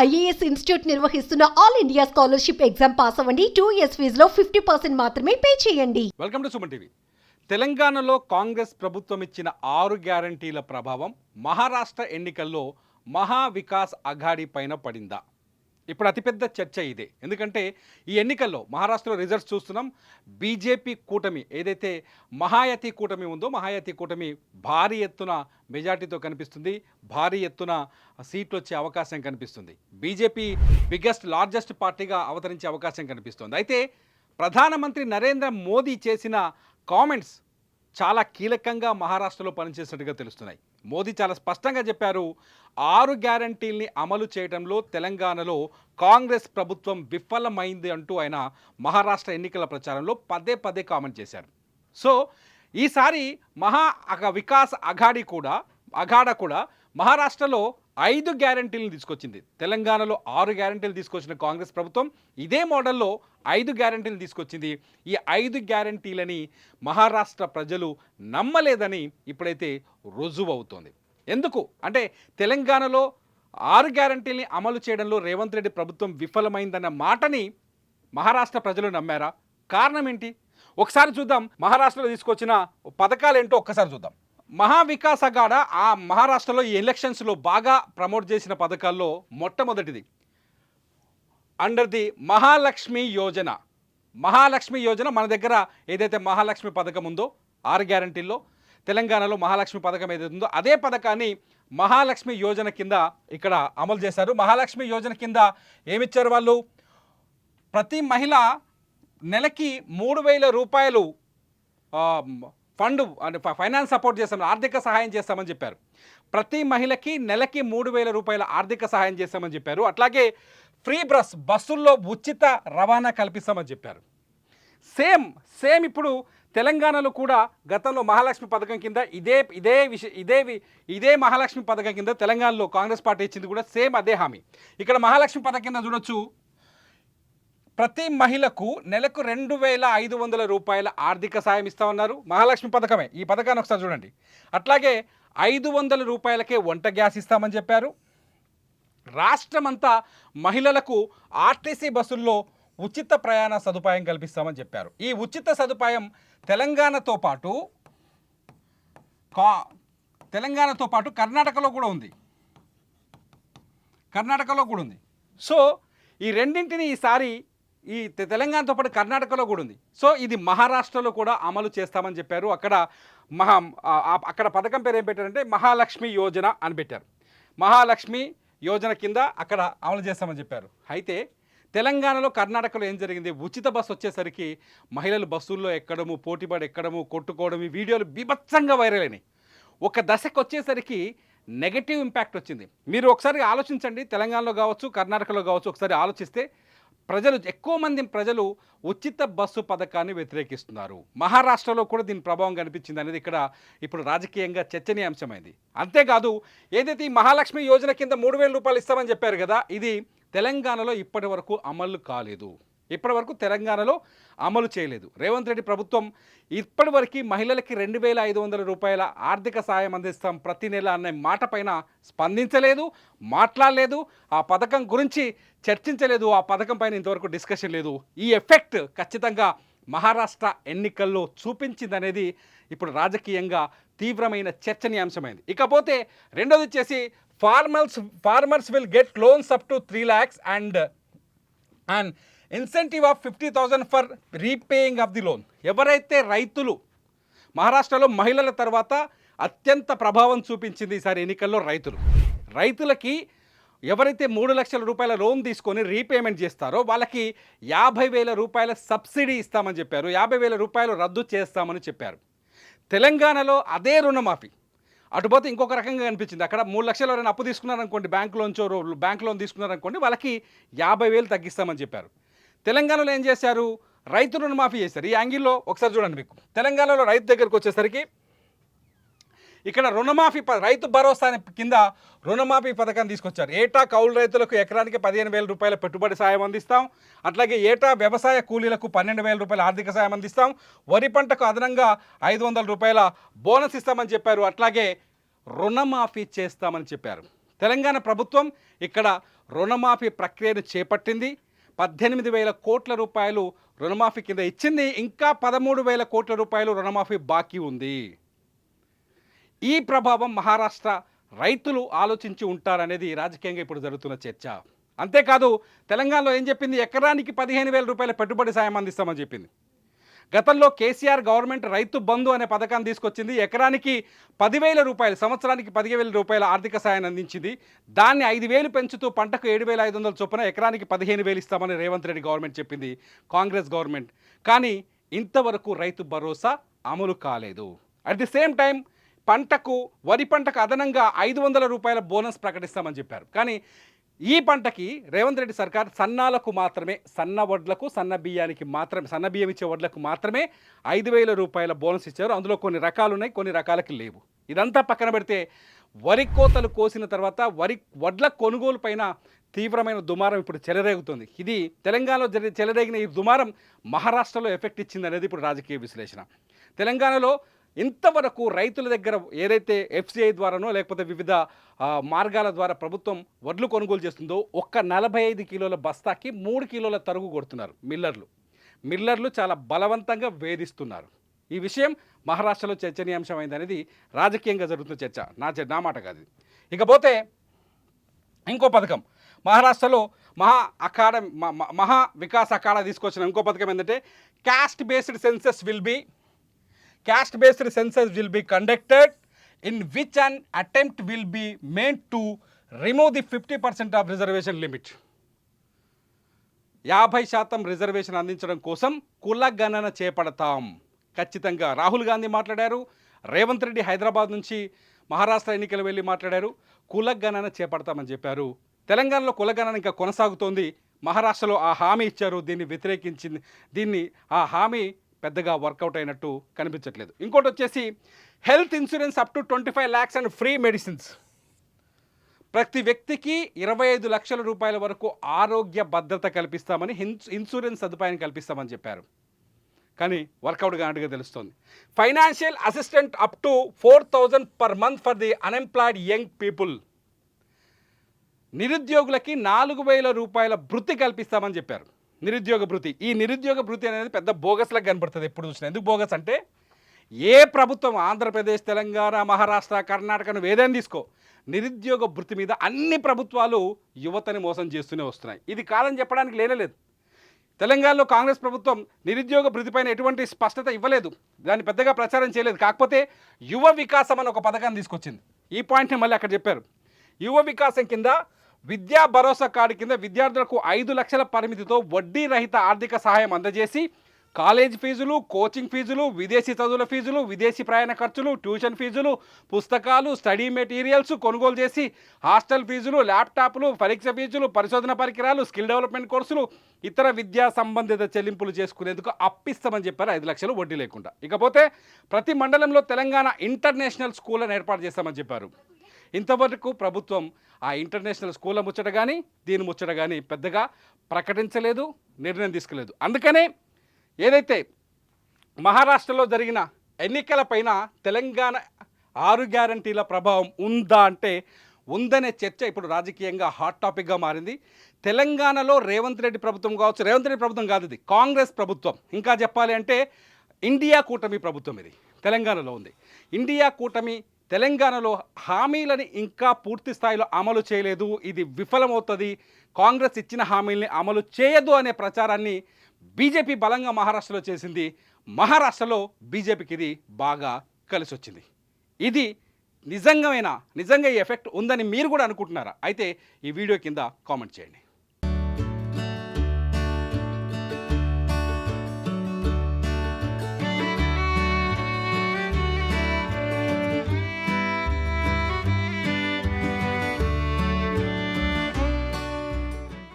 IAS institute నిర్వహిస్తున్న all India scholarship exam pass అవ్వండి. Two years ఫీజులో ఫిఫ్టీ పర్సెంట్ మాత్రమే పే చేయండి. Welcome to Suman TV. తెలంగాణలో కాంగ్రెస్ ప్రభుత్వం ఇచ్చిన ఆరు గ్యారంటీల ప్రభావం మహారాష్ట్ర ఎన్నికల్లో మహా వికాస్ అఘాడీ పైన పడిందా? ఇప్పుడు అతిపెద్ద చర్చ ఇదే. ఎందుకంటే ఈ ఎన్నికల్లో మహారాష్ట్రలో రిజల్ట్స్ చూస్తున్నాం. బీజేపీ కూటమి ఏదైతే మహాయతి కూటమి ఉందో మహాయతి కూటమి భారీ ఎత్తున మెజార్టీతో కనిపిస్తుంది. భారీ ఎత్తున సీట్లు వచ్చే అవకాశం కనిపిస్తుంది. బీజేపీ బిగ్గెస్ట్ లార్జెస్ట్ పార్టీగా అవతరించే అవకాశం కనిపిస్తుంది. అయితే ప్రధానమంత్రి నరేంద్ర మోదీ చేసిన కామెంట్స్ చాలా కీలకంగా మహారాష్ట్రలో పనిచేసినట్టుగా తెలుస్తున్నాయి. మోదీ చాలా స్పష్టంగా చెప్పారు ఆరు గ్యారంటీల్ని అమలు చేయడంలో తెలంగాణలో కాంగ్రెస్ ప్రభుత్వం విఫలమైంది అంటూ ఆయన మహారాష్ట్ర ఎన్నికల ప్రచారంలో పదే పదే కామెంట్ చేశారు. సో ఈసారి మహా అగ వికాస్ అఘాడి కూడా అఘాడ కూడా మహారాష్ట్రలో ఐదు గ్యారంటీలను తీసుకొచ్చింది. తెలంగాణలో ఆరు గ్యారంటీలు తీసుకొచ్చిన కాంగ్రెస్ ప్రభుత్వం ఇదే మోడల్లో ఐదు గ్యారంటీలు తీసుకొచ్చింది. ఈ ఐదు గ్యారంటీలని మహారాష్ట్ర ప్రజలు నమ్మలేదని ఇప్పుడైతే రుజువు అవుతోంది. ఎందుకు? అంటే తెలంగాణలో ఆరు గ్యారంటీల్ని అమలు చేయడంలో రేవంత్ రెడ్డి ప్రభుత్వం విఫలమైందన్న మాటని మహారాష్ట్ర ప్రజలు నమ్మారా? కారణం ఏంటి? ఒకసారి చూద్దాం. మహారాష్ట్రలో తీసుకొచ్చిన పథకాలు ఏంటో ఒక్కసారి చూద్దాం. మహావికాస్ అగాడ ఆ మహారాష్ట్రలో ఈ ఎలక్షన్స్లో బాగా ప్రమోట్ చేసిన పథకాల్లో మొట్టమొదటిది. Under the Mahalakshmi Yojana. Mahalakshmi Yojana మన దగ్గర ఏదైతే మహాలక్ష్మి పథకం ఉందో ఆరు గ్యారంటీల్లో తెలంగాణలో మహాలక్ష్మి పథకం ఏదైతే ఉందో అదే పథకాన్ని మహాలక్ష్మి యోజన కింద ఇక్కడ అమలు చేశారు. మహాలక్ష్మి యోజన కింద ఏమిచ్చారు వాళ్ళు? ప్రతి మహిళ నెలకి మూడు వేల రూపాయలు ఫండ్ అంటే ఫైనాన్స్ సపోర్ట్ చేస్తామని ఆర్థిక సహాయం చేస్తామని చెప్పారు. ప్రతి మహిళకి నెలకి మూడు వేల రూపాయల ఆర్థిక సహాయం చేస్తామని చెప్పారు. అట్లాగే ఫ్రీ బస్ బస్సుల్లో ఉచిత రవాణా కల్పిస్తామని చెప్పారు. సేమ్ సేమ్ ఇప్పుడు తెలంగాణలో కూడా గతంలో మహాలక్ష్మి పథకం కింద ఇదే ఇదే విష ఇదే వి- ఇదే మహాలక్ష్మి పథకం కింద తెలంగాణలో కాంగ్రెస్ పార్టీ ఇచ్చింది కూడా సేమ్ అదే హామీ. ఇక్కడ మహాలక్ష్మి పథకం కింద చూడొచ్చు ప్రతి మహిళకు నెలకు రెండు వేల ఐదు వందల రూపాయల ఆర్థిక సాయం ఇస్తామన్నారు మహాలక్ష్మి పథకమే. ఈ పథకాన్ని ఒకసారి చూడండి. అట్లాగే ఐదు వందల రూపాయలకే వంట గ్యాస్ ఇస్తామని చెప్పారు. రాష్ట్రమంతా మహిళలకు ఆర్టీసీ బస్సుల్లో ఉచిత ప్రయాణ సదుపాయం కల్పిస్తామని చెప్పారు. ఈ ఉచిత సదుపాయం తెలంగాణతో పాటు కా తెలంగాణతో పాటు కర్ణాటకలో కూడా ఉంది. కర్ణాటకలో కూడా ఉంది. సో ఈ రెండింటిని ఈసారి ఈ తె- తెలంగాణతో పాటు కర్ణాటకలో కూడా ఉంది. సో ఇది మహారాష్ట్రలో కూడా అమలు చేస్తామని చెప్పారు. అక్కడ మహా అక్కడ పథకం పేరు ఏం పెట్టారంటే మహాలక్ష్మి యోజన అని పెట్టారు. మహాలక్ష్మి యోజన కింద అక్కడ అమలు చేస్తామని చెప్పారు. అయితే తెలంగాణలో కర్ణాటకలో ఏం జరిగింది? ఉచిత బస్సు వచ్చేసరికి మహిళలు బస్సుల్లో ఎక్కడము పోటీపడి ఎక్కడము కొట్టుకోవడం ఈ వీడియోలు బీభత్సంగా వైరల్ అయినాయి. ఒక దశకు వచ్చేసరికి నెగటివ్ ఇంపాక్ట్ వచ్చింది. మీరు ఒకసారి ఆలోచించండి. తెలంగాణలో కావచ్చు కర్ణాటకలో కావచ్చు ఒకసారి ఆలోచిస్తే ప్రజలు ఎక్కువ మంది ప్రజలు ఉచిత బస్సు పథకాన్ని వ్యతిరేకిస్తున్నారు. మహారాష్ట్రలో కూడా దీని ప్రభావం కనిపించింది అనేది ఇక్కడ ఇప్పుడు రాజకీయంగా చర్చనీయాంశమైంది. అంతేకాదు ఏదైతే ఈ మహాలక్ష్మి యోజన కింద మూడు వేల రూపాయలు ఇస్తామని చెప్పారు కదా ఇది తెలంగాణలో ఇప్పటి వరకు అమలు కాలేదు. ఇప్పటి వరకు తెలంగాణలో అమలు చేయలేదు. రేవంత్ రెడ్డి ప్రభుత్వం ఇప్పటివరకు మహిళలకి రెండు వేల ఐదు వందల రూపాయల ఆర్థిక సాయం అందిస్తాం ప్రతి నెల అనే మాట పైన స్పందించలేదు మాట్లాడలేదు. ఆ పథకం గురించి చర్చించలేదు. ఆ పథకం పైన ఇంతవరకు డిస్కషన్ లేదు. ఈ ఎఫెక్ట్ ఖచ్చితంగా మహారాష్ట్ర ఎన్నికల్లో చూపించిందనేది ఇప్పుడు రాజకీయంగా తీవ్రమైన చర్చనీయాంశమైంది. ఇకపోతే రెండోది వచ్చేసి farmers farmers will get loans up to three lakhs and and incentive of fifty thousand for repaying of the loan. ఎవరైతే రైతులు మహారాష్ట్రలో మహిళల తర్వాత అత్యంత ప్రభావం చూపించింది ఈసారి ఎన్నికల్లో రైతులు. రైతులకి ఎవరైతే మూడు లక్షల రూపాయల లోన్ తీసుకొని రీపేమెంట్ చేస్తారో వాళ్ళకి యాభై వేల రూపాయల సబ్సిడీ ఇస్తామని చెప్పారు. యాభై వేల రూపాయలు రద్దు చేస్తామని చెప్పారు. తెలంగాణలో అదే రుణమాఫీ. అటుపోతే ఇంకొక రకంగా కనిపించింది అక్కడ మూడు లక్షలు ఎవరైనా అప్పు తీసుకున్నారనుకోండి బ్యాంక్ లోన్చో బ్యాంక్ లోన్ తీసుకున్నారనుకోండి వాళ్ళకి యాభై వేలు తగ్గిస్తామని చెప్పారు. తెలంగాణలో ఏం చేశారు? రైతు రుణమాఫీ చేశారు. ఈ యాంగిల్లో ఒకసారి చూడండి మీకు. తెలంగాణలో రైతు దగ్గరకు వచ్చేసరికి ఇక్కడ రుణమాఫీ ప- రైతు భరోసా అనే కింద రుణమాఫీ పథకం తీసుకొచ్చారు. ఏటా కౌలు రైతులకు ఎకరానికి పదిహేను వేల రూపాయల పెట్టుబడి సాయం అందిస్తాం. అట్లాగే ఏటా వ్యవసాయ కూలీలకు పన్నెండు వేల రూపాయల ఆర్థిక సాయం అందిస్తాం. వరి పంటకు అదనంగా ఐదు వందల రూపాయల బోనస్ ఇస్తామని చెప్పారు. అట్లాగే రుణమాఫీ చేస్తామని చెప్పారు. తెలంగాణ ప్రభుత్వం ఇక్కడ రుణమాఫీ ప్రక్రియను చేపట్టింది. పద్దెనిమిది వేల కోట్ల రూపాయలు రుణమాఫీ కింద ఇచ్చింది. ఇంకా పదమూడు వేల కోట్ల రూపాయలు రుణమాఫీ బాకీ ఉంది. ఈ ప్రభావం మహారాష్ట్ర రైతులు ఆలోచించి ఉంటారనేది రాజకీయంగా ఇప్పుడు జరుగుతున్న చర్చ. అంతేకాదు తెలంగాణలో ఏం చెప్పింది? ఎకరానికి పదిహేను వేల రూపాయల పెట్టుబడి సాయం అందిస్తామని చెప్పింది. గతంలో కేసీఆర్ గవర్నమెంట్ రైతు బంధు అనే పథకాన్ని తీసుకొచ్చింది. ఎకరానికి పదివేల రూపాయలు సంవత్సరానికి పదివేల రూపాయల ఆర్థిక సాయాన్ని అందించింది. దాన్ని ఐదు వేలు పెంచుతూ పంటకు ఏడు వేల ఐదు వందల చొప్పున ఎకరానికి పదిహేను వేలు ఇస్తామని రేవంత్ రెడ్డి గవర్నమెంట్ చెప్పింది. కాంగ్రెస్ గవర్నమెంట్. కానీ ఇంతవరకు రైతు భరోసా అమలు కాలేదు. అట్ ది సేమ్ టైం పంటకు వరి పంటకు అదనంగా ఐదు వందల రూపాయల బోనస్ ప్రకటిస్తామని చెప్పారు. కానీ ఈ పంటకి రేవంత్ రెడ్డి సర్కార్ సన్నాలకు మాత్రమే సన్న వడ్లకు సన్న బియ్యానికి మాత్రమే సన్న బియ్యం ఇచ్చే వడ్లకు మాత్రమే ఐదు వేల రూపాయల బోనస్ ఇచ్చారు. అందులో కొన్ని రకాలు ఉన్నాయి కొన్ని రకాలకి లేవు. ఇదంతా పక్కన పెడితే వరి కోతలు కోసిన తర్వాత వరి వడ్ల కొనుగోలు పైన తీవ్రమైన దుమారం ఇప్పుడు చెలరేగుతుంది. ఇది తెలంగాణలో జరి చెలరేగిన ఈ దుమారం మహారాష్ట్రలో ఎఫెక్ట్ ఇచ్చింది అనేది ఇప్పుడు రాజకీయ విశ్లేషణ. తెలంగాణలో ఇంతవరకు రైతుల దగ్గర ఏదైతే ఎఫ్సిఐ ద్వారానో లేకపోతే వివిధ మార్గాల ద్వారా ప్రభుత్వం వడ్లు కొనుగోలు చేస్తుందో ఒక్క నలభై ఐదు కిలోల బస్తాకి మూడు కిలోల తరుగు కొడుతున్నారు మిల్లర్లు. మిల్లర్లు చాలా బలవంతంగా వేధిస్తున్నారు. ఈ విషయం మహారాష్ట్రలో చర్చనీయాంశమైంది అనేది రాజకీయంగా జరుగుతున్న చర్చ. నా నా మాట కాదు ఇకపోతే ఇంకో పథకం. మహారాష్ట్రలో మహా అఖాడ మ- మ- మహా వికాస్ అకాడ తీసుకొచ్చిన ఇంకో పథకం ఏంటంటే caste based census will be caste based census will be conducted in which an attempt will be made to remove the 50% of reservation limit. యాభై శాతం రిజర్వేషన్ అందించడం కోసం కుల గణన చేపడతాం. ఖచ్చితంగా రాహుల్ గాంధీ మాట్లాడారు రేవంత్ రెడ్డి హైదరాబాద్ నుంచి మహారాష్ట్ర ఎన్నికలు వెళ్ళి మాట్లాడారు కుల గణన చేపడతామని చెప్పారు. తెలంగాణలో కుల గణన ఇంకా కొనసాగుతోంది. మహారాష్ట్రలో ఆ హామీ ఇచ్చారు దీన్ని వ్యతిరేకించింది దీన్ని ఆ హామీ పెద్దగా వర్కౌట్ అయినట్టు కనిపించట్లేదు. ఇంకోటి వచ్చేసి health insurance up to twenty five lakhs and free medicines ప్రతి వ్యక్తికి ఇరవై ఐదు లక్షల రూపాయల వరకు ఆరోగ్య భద్రత కల్పిస్తామని ఇన్సూరెన్స్ సదుపాయం కల్పిస్తామని చెప్పారు. కానీ వర్కౌట్ కానట్టుగా తెలుస్తోంది. Financial assistant up to four thousand per month for the unemployed young people నిరుద్యోగులకి నాలుగు వేల రూపాయల వృత్తి కల్పిస్తామని చెప్పారు. నిరుద్యోగ భృతి. ఈ నిరుద్యోగ భృతి అనేది పెద్ద బోగస్లకు కనబడుతుంది ఎప్పుడు చూసినా. ఎందుకు బోగస్ అంటే ఏ ప్రభుత్వం ఆంధ్రప్రదేశ్ తెలంగాణ మహారాష్ట్ర కర్ణాటక నువ్వు ఏదైనా తీసుకో. నిరుద్యోగ భృతి మీద అన్ని ప్రభుత్వాలు యువతని మోసం చేస్తూనే వస్తున్నాయి. ఇది కాదని చెప్పడానికి లేనలేదు. తెలంగాణలో కాంగ్రెస్ ప్రభుత్వం నిరుద్యోగ భృతిపైన ఎటువంటి స్పష్టత ఇవ్వలేదు. దాన్ని పెద్దగా ప్రచారం చేయలేదు. కాకపోతే యువ వికాసం అని ఒక పథకాన్ని తీసుకొచ్చింది. ఈ పాయింట్ని మళ్ళీ అక్కడ చెప్పారు. యువ వికాసం కింద విద్యా భరోసా కార్డు కింద విద్యార్థులకు ఐదు లక్షల పరిమితితో వడ్డీ రహిత ఆర్థిక సహాయం అందజేసి కాలేజ్ ఫీజులు కోచింగ్ ఫీజులు విదేశీ చదువుల ఫీజులు విదేశీ ప్రయాణ ఖర్చులు ట్యూషన్ ఫీజులు పుస్తకాలు స్టడీ మెటీరియల్స్ కొనుగోలు చేసి హాస్టల్ ఫీజులు ల్యాప్టాప్లు పరీక్ష ఫీజులు పరిశోధన పరికరాలు స్కిల్ డెవలప్మెంట్ కోర్సులు ఇతర విద్యా సంబంధిత చెల్లింపులు చేసుకునేందుకు అప్పిస్తామని చెప్పారు. ఐదు లక్షలు వడ్డీ లేకుండా. ఇకపోతే ప్రతి మండలంలో తెలంగాణ ఇంటర్నేషనల్ స్కూళ్ళను ఏర్పాటు చేస్తామని చెప్పారు. ఇంతవరకు ప్రభుత్వం ఆ ఇంటర్నేషనల్ స్కూళ్ళ ముచ్చట కానీ దీని ముచ్చట కానీ పెద్దగా ప్రకటించలేదు నిర్ణయం తీసుకోలేదు. అందుకనే ఏదైతే మహారాష్ట్రలో జరిగిన ఎన్నికలపైన తెలంగాణ ఆరు గ్యారంటీల ప్రభావం ఉందా అంటే ఉందనే చర్చ ఇప్పుడు రాజకీయంగా హాట్ టాపిక్గా మారింది. తెలంగాణలో రేవంత్ రెడ్డి ప్రభుత్వం కావచ్చు రేవంత్ రెడ్డి ప్రభుత్వం కాదు ఇది కాంగ్రెస్ ప్రభుత్వం. ఇంకా చెప్పాలి అంటే ఇండియా కూటమి ప్రభుత్వం ఇది తెలంగాణలో ఉంది. ఇండియా కూటమి తెలంగాణలో హామీలని ఇంకా పూర్తి స్థాయిలో అమలు చేయలేదు. ఇది విఫలమవుతుంది. కాంగ్రెస్ ఇచ్చిన హామీల్ని అమలు చేయదు అనే ప్రచారాన్ని బీజేపీ బలంగా మహారాష్ట్రలో చేసింది. మహారాష్ట్రలో బీజేపీకి ఇది బాగా కలిసి వచ్చింది ఇది నిజంగామైనా? నిజంగా ఈ ఎఫెక్ట్ ఉందని మీరు కూడా అనుకుంటున్నారా? అయితే ఈ వీడియో కింద కామెంట్ చేయండి.